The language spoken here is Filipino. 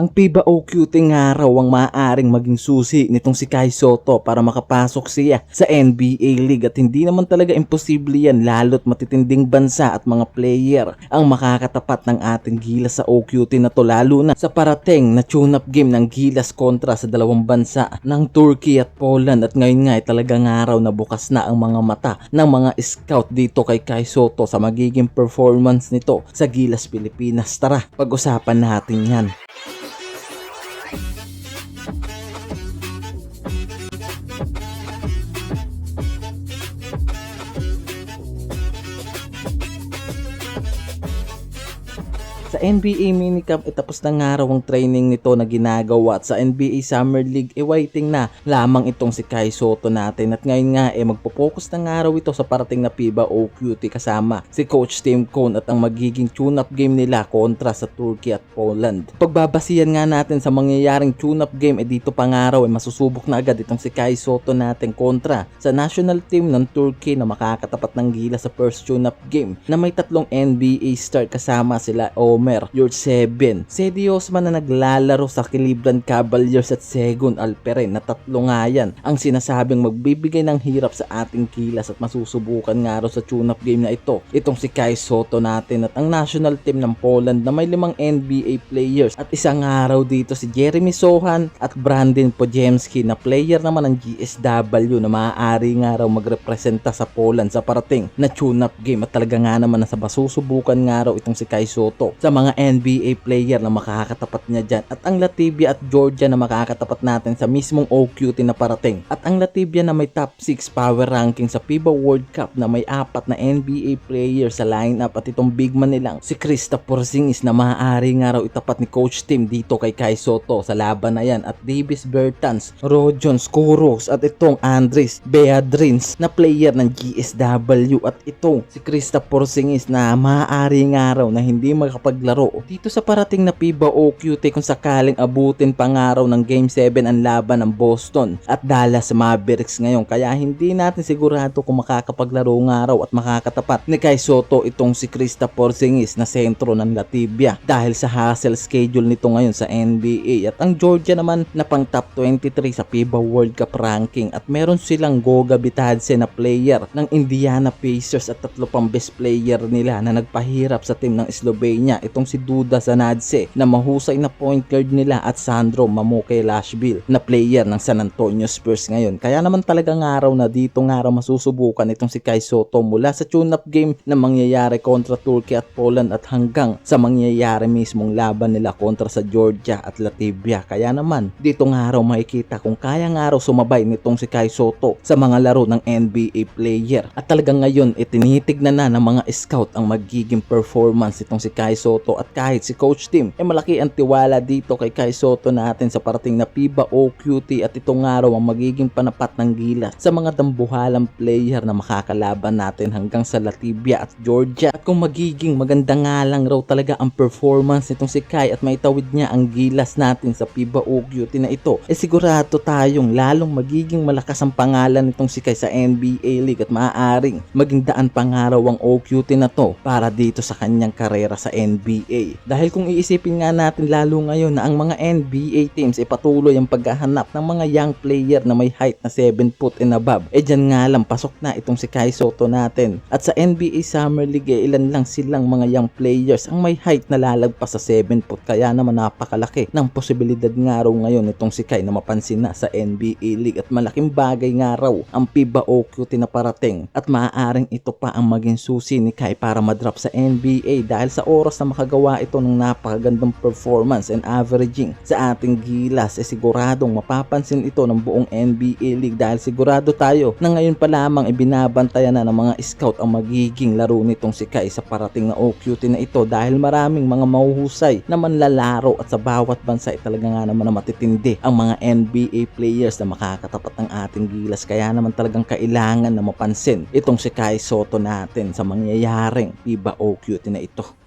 Ang FIBA OQT nga raw ang maaaring maging susi nitong si Kai Soto para makapasok siya sa NBA League at hindi naman talaga imposible yan lalo't matitinding bansa at mga player ang makakatapat ng ating Gilas sa OQT na to lalo na sa parating na tune-up game ng Gilas kontra sa dalawang bansa ng Turkey at Poland at ngayon nga ay talagang araw na bukas na ang mga mata ng mga scout dito kay Kai Soto sa magiging performance nito sa Gilas Pilipinas. Tara, pag-usapan natin yan. NBA minicamp eh, tapos na nga raw ang training nito na ginagawa at sa NBA Summer League eh waiting na lamang itong si Kai Soto natin at ngayon nga eh magpo-focus na nga raw ito sa parating na FIBA OQT kasama si Coach Tim Cone at ang magiging tune-up game nila kontra sa Turkey at Poland. Pagbabasihan nga natin sa mangyayaring tune-up game eh dito pa nga raw eh masusubok na agad itong si Kai Soto natin kontra sa national team ng Turkey na makakatapat ng gila sa first tune-up game na may tatlong NBA star kasama sila Omer, George Seven, Sedi Osman na naglalaro sa Cleveland Cavaliers at Segun Alperen na tatlo nga yan. Ang sinasabing magbibigay ng hirap sa ating kilas at masusubukan nga raw sa tune-up game na ito. Itong si Kai Soto natin at ang national team ng Poland na may limang NBA players at isang araw dito si Jeremy Sohan at Brandon Pojemski na player naman ng GSW na maaari nga raw magrepresenta sa Poland sa parating na tune-up game. At talaga nga naman nasa masusubukan nga raw itong si Kai Soto. Sa mga NBA player na makakatapat niya dyan. At ang Latvia at Georgia na makakatapat natin sa mismong OQT na parating. At ang Latvia na may top 6 power ranking sa FIBA World Cup na may apat na NBA player sa lineup. At itong big man nilang si Krista Porzingis na maaari nga raw itapat ni Coach Tim dito kay Kai Soto sa laban na yan. At Davis Bertans, Rojon Skuros at itong Andres Beadrins na player ng GSW at itong si Krista Porzingis na maaari nga raw na hindi makapaglaro dito sa parating na FIBA OQT kung sakaling abutin pa nga raw ng Game 7 ang laban ng Boston at Dallas Mavericks ngayon. Kaya hindi natin sigurado kung makakapaglaro nga raw at makakatapat ni Kai Soto itong si Krista Porzingis na sentro ng Latvia dahil sa hassle schedule nito ngayon sa NBA at ang Georgia naman na pang top 23 sa FIBA World Cup ranking at meron silang Goga Bitadze na player ng Indiana Pacers at tatlo pang best player nila na nagpahirap sa team ng Slovenia. Itong si Duda Zanadze na mahusay na point guard nila at Sandro Mamuke Lashville na player ng San Antonio Spurs ngayon. Kaya naman talagang araw na dito nga raw masusubukan itong si Kai Soto mula sa tune-up game na mangyayari kontra Turkey at Poland at hanggang sa mangyayari mismong laban nila kontra sa Georgia at Latvia. Kaya naman dito nga raw makikita kung kaya nga raw sumabay nitong si Kai Soto sa mga laro ng NBA player. At talagang ngayon itinitignan na ng mga scout ang magiging performance itong si Kai Soto at kahit si Coach Tim eh malaki ang tiwala dito kay Kai Soto natin sa parating na FIBA OQT at ito nga raw ang magiging panapat ng gilas sa mga dambuhalang player na makakalaban natin hanggang sa Latvia at Georgia at kung magiging maganda nga lang raw talaga ang performance nitong si Kai at maitawid niya ang gilas natin sa FIBA OQT na ito eh sigurado tayong lalong magiging malakas ang pangalan nitong si Kai sa NBA League at maaaring maging daan pangaraw ang OQT na to para dito sa kanyang karera sa NBA. Dahil kung iisipin nga natin lalo ngayon na ang mga NBA teams ay patuloy ang paghahanap ng mga young player na may height na 7 foot and above. Eh dyan nga lang pasok na itong si Kai Soto natin. At sa NBA Summer League eh, ilan lang silang mga young players ang may height na lalagpas sa 7 foot kaya naman napakalaki ng posibilidad nga raw ngayon itong si Kai na mapansin na sa NBA League at malaking bagay nga raw ang FIBA OQT na parating at maaaring ito pa ang maging susi ni Kai para madrop sa NBA dahil sa oras na makagawa ito ng napakagandang performance and averaging sa ating gilas eh siguradong mapapansin ito ng buong NBA League dahil sigurado tayo na ngayon pa lamang ibinabantayan na ng mga scout ang magiging laro nitong si Kai sa parating na OQT na ito dahil maraming mga mahuhusay na manlalaro at sa bawat bansa ay talaga nga naman na matitindi ang mga NBA players na makakatapat ng ating gilas kaya naman talagang kailangan na mapansin itong si Kai Soto natin sa mangyayaring FIBA OQT na ito.